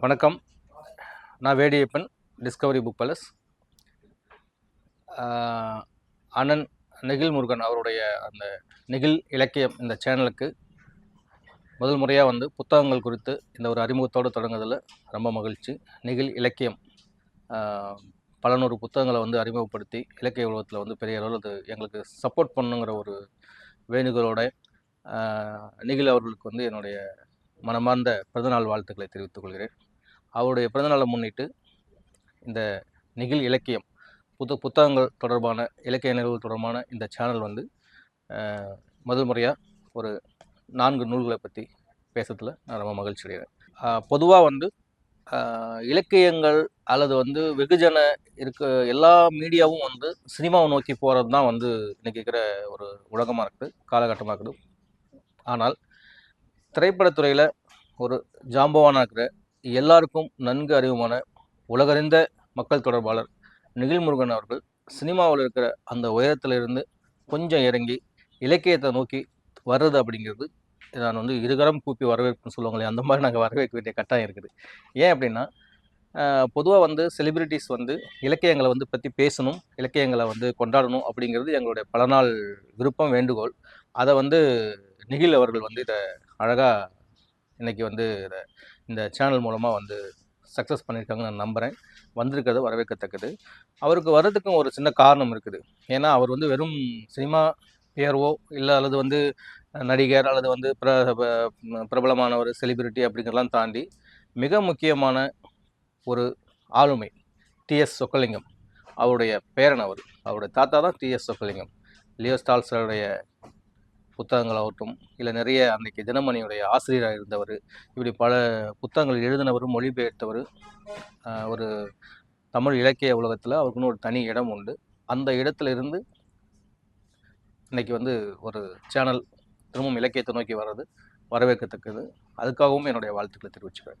வணக்கம். நான் Vediyappan Discovery Book Palace அனன் அண்ணன் நெகில் முருகன் அவருடைய அந்த நெகில் இலக்கியம் இந்த சேனலுக்கு முதல் முறையாக வந்து புத்தகங்கள் குறித்து இந்த ஒரு அறிமுகத்தோடு தொடங்குதில் ரொம்ப மகிழ்ச்சி. நெகில் இலக்கியம் பல நூறு புத்தகங்களை வந்து அறிமுகப்படுத்தி இலக்கிய உலகத்தில் வந்து பெரிய அளவில் அது எங்களுக்கு சப்போர்ட் பண்ணுங்கிற ஒரு வேண்டுகோளோட நிகில் அவர்களுக்கு வந்து என்னுடைய மனமார்ந்த பிறந்தநாள் வாழ்த்துக்களை தெரிவித்துக் கொள்கிறேன். அவருடைய பிறந்தநாளை முன்னிட்டு இந்த நெகிழ் இலக்கியம் புத்த புத்தகங்கள் தொடர்பான இலக்கிய நிகழ்வுகள் தொடர்பான இந்த சேனல் வந்து முதல் முறையாக ஒரு நான்கு நூல்களை பற்றி பேசுறதுல நான் ரொம்ப மகிழ்ச்சி அடைகிறேன். பொதுவாக வந்து இலக்கியங்கள் அல்லது வந்து வெகுஜன இருக்க எல்லா மீடியாவும் வந்து சினிமாவை நோக்கி போகிறது தான் வந்து இன்றைக்கி இருக்கிற ஒரு உலகமாக இருக்குது காலகட்டமாக இருக்குது. ஆனால் திரைப்படத்துறையில் ஒரு ஜாம்பவானாக இருக்கிற எல்லாருக்கும் நன்கு அறிவுமான உலகறிந்த மக்கள் தொடர்பாளர் நிகில் முருகன் அவர்கள் சினிமாவில் இருக்கிற அந்த உயரத்திலிருந்து கொஞ்சம் இறங்கி இலக்கியத்தை நோக்கி வர்றது அப்படிங்கிறது நான் வந்து இருகரம் கூப்பி வரவேற்புன்னு சொல்லுவாங்களே அந்த மாதிரி நாங்கள் வரவேற்க வேண்டிய கட்டாயம் இருக்குது. ஏன் அப்படின்னா பொதுவாக வந்து செலிபிரிட்டிஸ் வந்து இலக்கியங்களை வந்து பற்றி பேசணும் இலக்கியங்களை வந்து கொண்டாடணும் அப்படிங்கிறது எங்களுடைய பல நாள் விருப்பம் வேண்டுகோள். அதை வந்து நிகில் அவர்கள் வந்து இதை அழகாக இன்றைக்கி வந்து இதை இந்த சேனல் மூலமாக வந்து சக்ஸஸ் பண்ணியிருக்காங்கன்னு நான் நம்புகிறேன் வந்திருக்கிறது வரவேற்கத்தக்கது. அவருக்கு வர்றதுக்கும் ஒரு சின்ன காரணம் இருக்குது. ஏன்னா அவர் வந்து வெறும் சினிமா பேர்வோ இல்லை அல்லது வந்து நடிகர் அல்லது வந்து பிர ப- பிரபலமான ஒரு செலிபிரிட்டி அப்படிங்கிறலாம் தாண்டி மிக முக்கியமான ஒரு ஆளுமை டிஎஸ் சொக்கலிங்கம். அவருடைய பேரன் அவர். அவருடைய தாத்தா தான் டிஎஸ் சொக்கலிங்கம். லியோ ஸ்டால்ஸருடைய புத்தகங்களாகட்டும் இல்லை நிறைய அன்னைக்கு தினமணியுடைய ஆசிரியராக இருந்தவர் இப்படி பல புத்தகங்கள் எழுதினவர் மொழிபெயர்த்தவர் ஒரு தமிழ் இலக்கிய உலகத்தில் அவருக்குன்னு ஒரு தனி இடம் உண்டு. அந்த இடத்துல இருந்து இன்னைக்கு வந்து ஒரு சேனல் திரும்பவும் இலக்கியத்தை நோக்கி வர்றது வரவேற்கத்தக்கது. அதுக்காகவும் என்னுடைய வாழ்த்துக்களை தெரிவிச்சுக்கிறேன்.